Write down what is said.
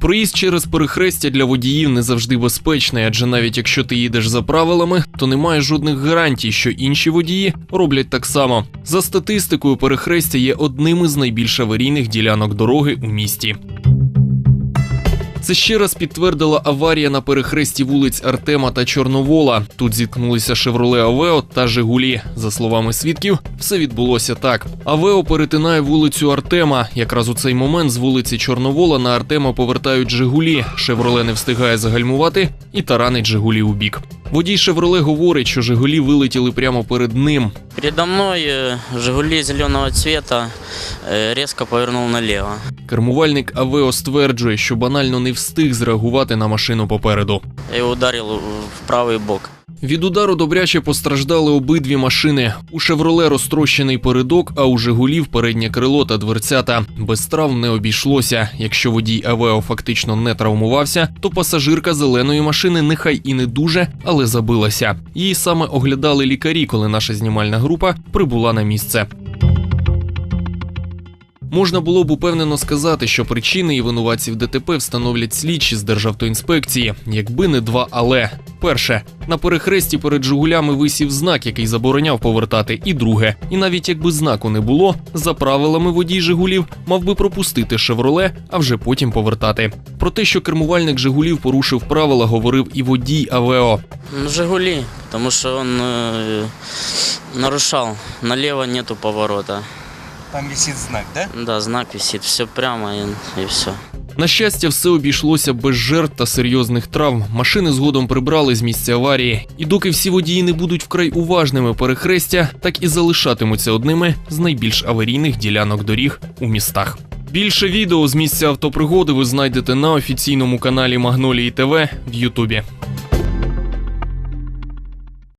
Проїзд через перехрестя для водіїв не завжди безпечний, адже навіть якщо ти їдеш за правилами, то немає жодних гарантій, що інші водії роблять так само. За статистикою, перехрестя є одним із найбільш аварійних ділянок дороги у місті. Це ще раз підтвердила аварія на перехресті вулиць Артема та Чорновола. Тут зіткнулися Шевроле Авео та Жигулі. За словами свідків, все відбулося так. Авео перетинає вулицю Артема. Якраз у цей момент з вулиці Чорновола на Артема повертають Жигулі. Шевроле не встигає загальмувати і таранить Жигулі у бік. Водій Шевроле говорить, що Жигулі вилетіли прямо перед ним. Передо мной э, «Жигули» зеленого цвета э, резко повернул налево. Кермувальник Авео стверджує, що банально не встиг зреагувати на машину попереду. Я его ударил в правый бок. Від удару добряче постраждали обидві машини. У Шевроле розтрощений передок, а у Жигулів переднє крило та дверцята. Без травм не обійшлося. Якщо водій Авео фактично не травмувався, то пасажирка зеленої машини нехай і не дуже, але забилася. Її саме оглядали лікарі, коли наша знімальна група прибула на місце. Можна було б упевнено сказати, що причини і винуватців ДТП встановлять слідчі з Державтоінспекції, якби не два але. Перше, на перехресті перед Жигулями висів знак, який забороняв повертати. І друге, і навіть якби знаку не було, за правилами водій Жигулів мав би пропустити Шевроле, а вже потім повертати. Про те, що кермувальник Жигулів порушив правила, говорив і водій Авео. Ну, «Жигули», потому что он э, нарушал. Нету поворота. Там висит знак, да? Да, знак висит, все прямо и, и все. На щастя, все обійшлося без жертв та серйозних травм. Машини згодом прибрали з місця аварії. І доки всі водії не будуть вкрай уважними перехрестя, так і залишатимуться одними з найбільш аварійних ділянок доріг у містах. Більше відео з місця автопригоди ви знайдете на офіційному каналі Магнолії ТВ в Ютубі.